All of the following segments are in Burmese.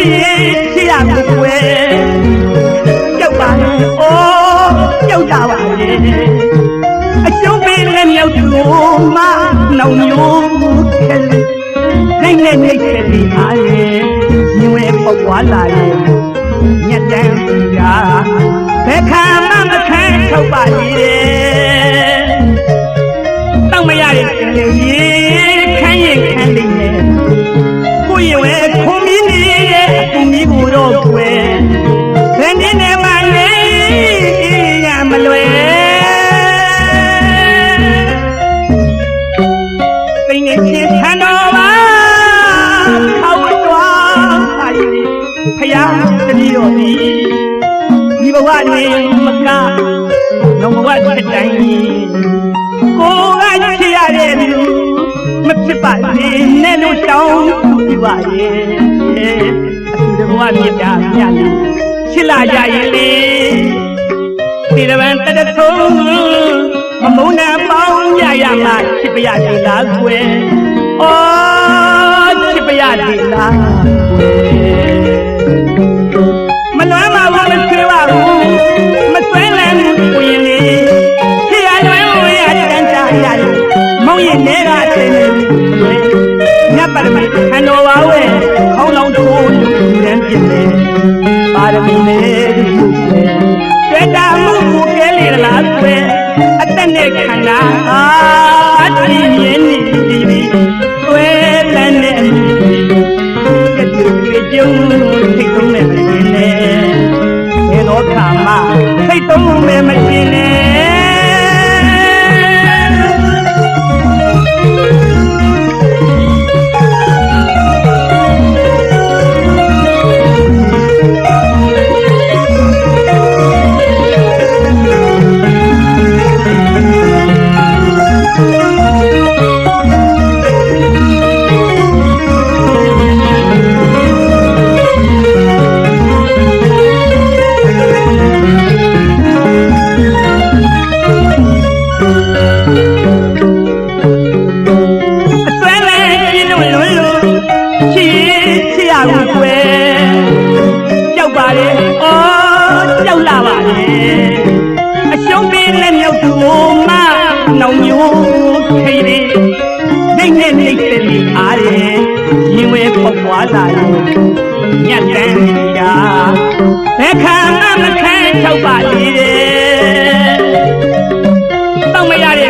ဖြည့်ဖြည့်ရကိုကွယ်ကြောက်ပါနဲ့အိုးကြောက်ကြပါရဲ့အကျုံးပေးလက်မြောက်သူမနောင်မျိုးခဲလေးနိုင်နေနေခဲလေးအားရဲ့ညွေပေါက်သွားလာရဲ့ ဖယားတတိတော်ဒီဒီဘဝတွင်မကလုံးဘဝချက်တိုင်းကိုကချစ်ရတဲ့လူမဖြစ်ပါစေနဲ့လို့တောင်းပြပါရဲ့အတူတကွာမြတ်တာမြတ်လို့ချစ်လာကြရင်လေဒီတပန်တတထုံးမမုန်းနာပေါင်းရရမှာချစ်ပါရစေလားကွယ်အော်ချစ်ပါရစေလားကွယ် ပါရမီခန္တော်ပါဝဲခေါင်းလောင်းထိုးလူရန်ပြင်းနေပါရမီနဲ့ဒီမှုပဲတွေ့တာမှုကိုကဲလေလားကွယ်အသက်နဲ့ခန္ဓာအာတိမြင်းနေဒီဒီတွေ့လန်းတဲ့အမှုကတူကြုံစိတ်သုံးမဲ့မင်းနဲ့ဘယ်တော့ခါမှစိတ်သုံးမဲ့မ နဲ့အစွဲလဲပြင်းလို့လွန်းလို့ချီချီရဘူးကွယ်ကြောက်ပါလေအော်ကြောက်လာပါလေအရှုံးပေးလက်မြောက်သူမနောင်မျိုးခိလေးဒိတ်နဲ့ဒိတ်တဲ့ဒီအားရဲ့ရင်ဝဲပေါက်ပွားလာရင်ညက်တန်းရာဘယ်ခံမှမခံထောက်ပါလေတော့မရတဲ့ရှင်လေရေ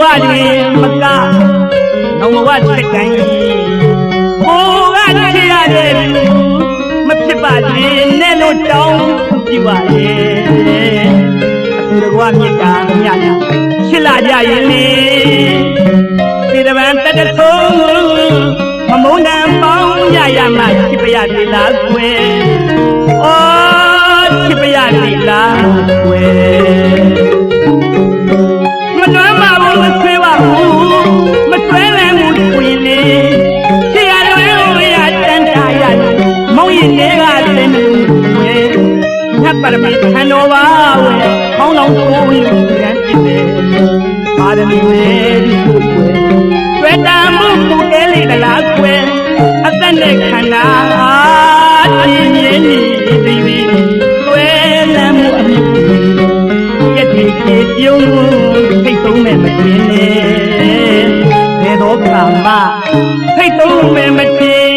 ဝတွင်မကနောင်ဘဝစက္ကန့်ကိုကချစ်ရတဲ့လူမဖြစ်ပါစေနဲ့လို့တောင်းပြပါရဲ့အတူတကွမြတ်တာမြတ်ချစ်လာကြရင်လေဒီတပန်တတထုံးမမုန်းတန်ပေါင်းရရမှချစ်ပါရစေလားကွယ်အော်ချစ်ပါရစေလားကွယ် ဝင်ရန်ဖြစ်တယ်ပါရမီဝဲဒီကိုွယ်တွေ့တာမှုကိုတဲလေးတလားကွယ်အသက်နဲ့ခန္ဓာအင်းမြင်းကြီးဒီဒီတွေ့လမ်းမှုအမြင့်ရက်တိကေပြုံးစိတ်သုံးမဲ့မတင်နဲ့ဘယ်တော့ခါမှစိတ်သုံးမဲ့မတင်